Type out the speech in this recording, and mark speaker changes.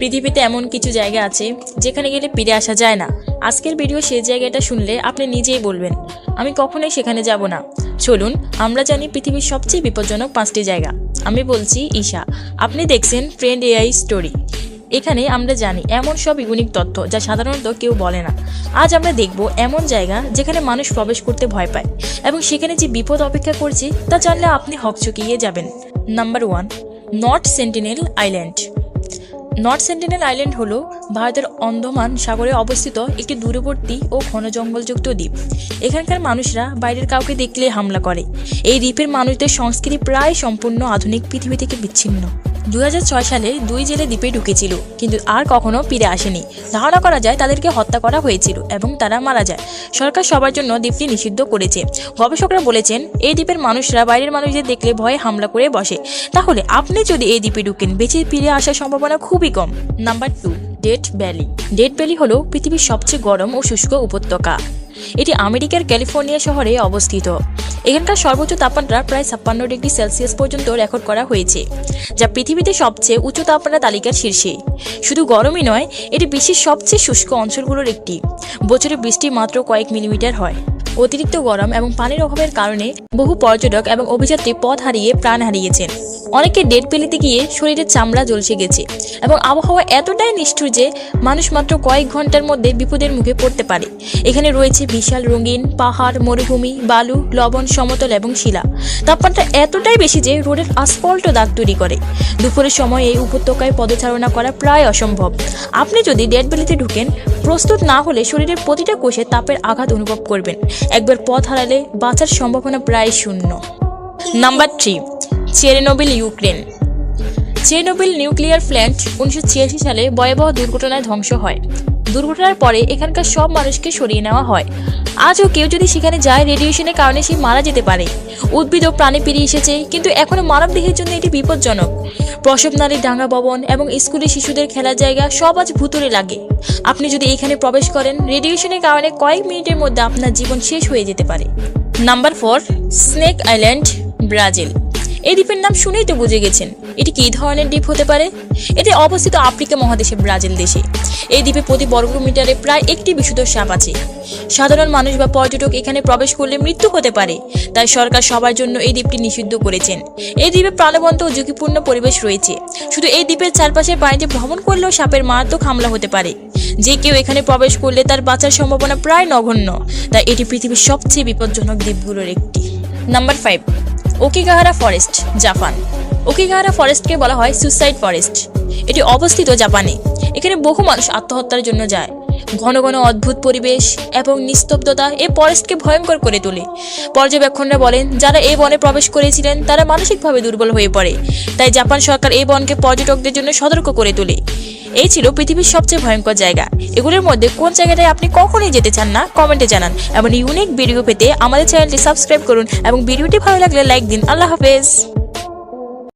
Speaker 1: পৃথিবীতে এমন কিছু জায়গা আছে যেখানে গেলে ফিরে আসা যায় না। আজকের ভিডিও সেই জায়গাটা শুনলে আপনি নিজেই বলবেন, আমি কখনোই সেখানে যাব না। চলুন, আমরা জানি পৃথিবীর সবচেয়ে বিপজ্জনক পাঁচটি জায়গা। আমি বলছি ঈশা, আপনি দেখছেন ফ্রেন্ড এআই স্টোরি এখানে আমরা জানি এমন সব ইউনিক তথ্য যা সাধারণত কেউ বলে না। আজ আমরা দেখব এমন জায়গা যেখানে মানুষ প্রবেশ করতে ভয় পায় এবং সেখানে যে বিপদ অপেক্ষা করছে তা জানলে আপনি হকচকিয়ে যাবেন। Number one North Sentinel Island North Sentinel Island হলো ভারতের অন্ধমান সাগরে অবস্থিত একটি দূরবর্তী ও ঘন জঙ্গলযুক্ত দ্বীপ। এখানকার মানুষরা বাইরের কাউকে দেখলে হামলা করে। এই দ্বীপের মানুষদের সংস্কৃতি প্রায় সম্পূর্ণ আধুনিক পৃথিবী থেকে বিচ্ছিন্ন। দুই হাজার ছয় সালে দুই জেলে দ্বীপে ঢুকেছিল, কিন্তু আর কখনো ফিরে আসেনি। ধারণা করা যায় তাদেরকে হত্যা করা হয়েছিল এবং তারা মারা যায়। সরকার সবার জন্য দ্বীপটি নিষিদ্ধ করেছে। গবেষকরা বলেছেন, এই দ্বীপের মানুষরা বাইরের মানুষদের দেখলে ভয়ে হামলা করে বসে। তাহলে আপনি যদি এই দ্বীপে ঢুকেন, বেঁচে ফিরে আসার সম্ভাবনা খুবই কম। Number two Death Valley. Death Valley হলো পৃথিবীর সবচেয়ে গরম ও শুষ্ক উপত্যকা। এটি আমেরিকার ক্যালিফোর্নিয়া শহরে অবস্থিত। এখানকার সর্বোচ্চ তাপমাত্রা প্রায় ছাপ্পান্ন ডিগ্রি সেলসিয়াস পর্যন্ত রেকর্ড করা হয়েছে, যা পৃথিবীতে সবচেয়ে উচ্চ তাপমাত্রা তালিকার শীর্ষে। শুধু গরমই নয়, এটি বিশ্বের সবচেয়ে শুষ্ক অঞ্চলগুলোর একটি। বছরে বৃষ্টি মাত্র কয়েক মিলিমিটার হয়। অতিরিক্ত গরম এবং পানির অভাবের কারণে বহু পর্যটক এবং অভিযাত্রী পথ হারিয়ে প্রাণ হারিয়েছেন। অনেকে ডেট পেলিতে গিয়ে শরীরের চামড়া জ্বলসে গেছে। এবং আবহাওয়া এতটাই নিষ্ঠুর যে মানুষ মাত্র কয়েক ঘণ্টার মধ্যে বিপদের মুখে পড়তে পারে। এখানে রয়েছে বিশাল রঙিন পাহাড়, মরুভূমি, বালু, লবণ, সমতল এবং শিলা। তাপমাত্রা এতটাই বেশি যে রোডের আসফল্টও দাগ তৈরি করে। দুপুরের সময় এই উপত্যকায় পদচারণা করা প্রায় অসম্ভব। আপনি যদি ডেট বেলিতে ঢুকেন, প্রস্তুত না হলে শরীরের প্রতিটা কোষে তাপের আঘাত অনুভব করবেন। একবার পথ হারালে বাঁচার সম্ভাবনা প্রায় শূন্য। Number three Chernobyl, Ukraine. Chernobyl nuclear plant উনিশশো ছিয়াশি সালে ভয়াবহ দুর্ঘটনায় ধ্বংস হয়। দুর্ঘটনার পরে এখানকার সব মানুষকে সরিয়ে নেওয়া হয়। আজও কেউ যদি সেখানে যায়, রেডিয়েশনের কারণে সে মারা যেতে পারে। উদ্ভিদ ও প্রাণী পেরিয়ে এসেছে, কিন্তু এখনও মানব দেহের জন্য এটি বিপজ্জনক। প্রসব নারী ডাঙ্গা ভবন এবং স্কুলে শিশুদের খেলার জায়গা সব আজ ভুতুরে লাগে। আপনি যদি এখানে প্রবেশ করেন, রেডিয়েশনের কারণে কয়েক মিনিটের মধ্যে আপনার জীবন শেষ হয়ে যেতে পারে। Number four, Snake Island, Brazil. এই দ্বীপের নাম শুনেই তো বুঝে গেছেন। এটি কী ধরনের দ্বীপ হতে পারে? এটি অবস্থিত আফ্রিকা মহাদেশে ব্রাজিল দেশে। এই দ্বীপে প্রতি বর্গ মিটারে প্রায় একটি বিশুদ্ধ সাপ আছে। সাধারণ মানুষ বা পর্যটক এখানে প্রবেশ করলে মৃত্যু হতে পারে। তাই সরকার সবার জন্য এই দ্বীপটি নিষিদ্ধ করেছেন। এই দ্বীপে প্রাণবন্ত ও ঝুঁকিপূর্ণ পরিবেশ রয়েছে। শুধু এই দ্বীপের চারপাশের পানিতে ভ্রমণ করলেও সাপের মারাত্মক হামলা হতে পারে। যে কেউ এখানে প্রবেশ করলে তার বাঁচার সম্ভাবনা প্রায় নগণ্য। তাই এটি পৃথিবীর সবচেয়ে বিপজ্জনক দ্বীপগুলোর একটি। Number five. Aokigahara forest, Japan. Aokigahara ফরেস্টকে বলা হয় সুইসাইড ফরেস্ট। এটি অবস্থিত জাপানে। এখানে বহু মানুষ আত্মহত্যার জন্য যায়। ঘন ঘন অদ্ভুত পরিবেশ এবং নিস্তব্ধতা এই ফরেস্টকে ভয়ঙ্কর করে তোলে। পর্যবেক্ষণরা বলেন, যারা এই বনে প্রবেশ করেছিলেন, তারা মানসিকভাবে দুর্বল হয়ে পড়ে। তাই জাপান সরকার এই বনকে পর্যটকদের জন্য সতর্ক করে তোলে। এই ছিল পৃথিবীর সবচেয়ে ভয়ঙ্কর জায়গা। এগুলোর মধ্যে কোন জায়গাটায় আপনি কখনোই যেতে চান না, কমেন্টে জানান। এবং ইউনিক ভিডিও পেতে আমাদের চ্যানেলটি সাবস্ক্রাইব করুন এবং ভিডিওটি ভালো লাগলে লাইক দিন। আল্লাহ হাফেজ।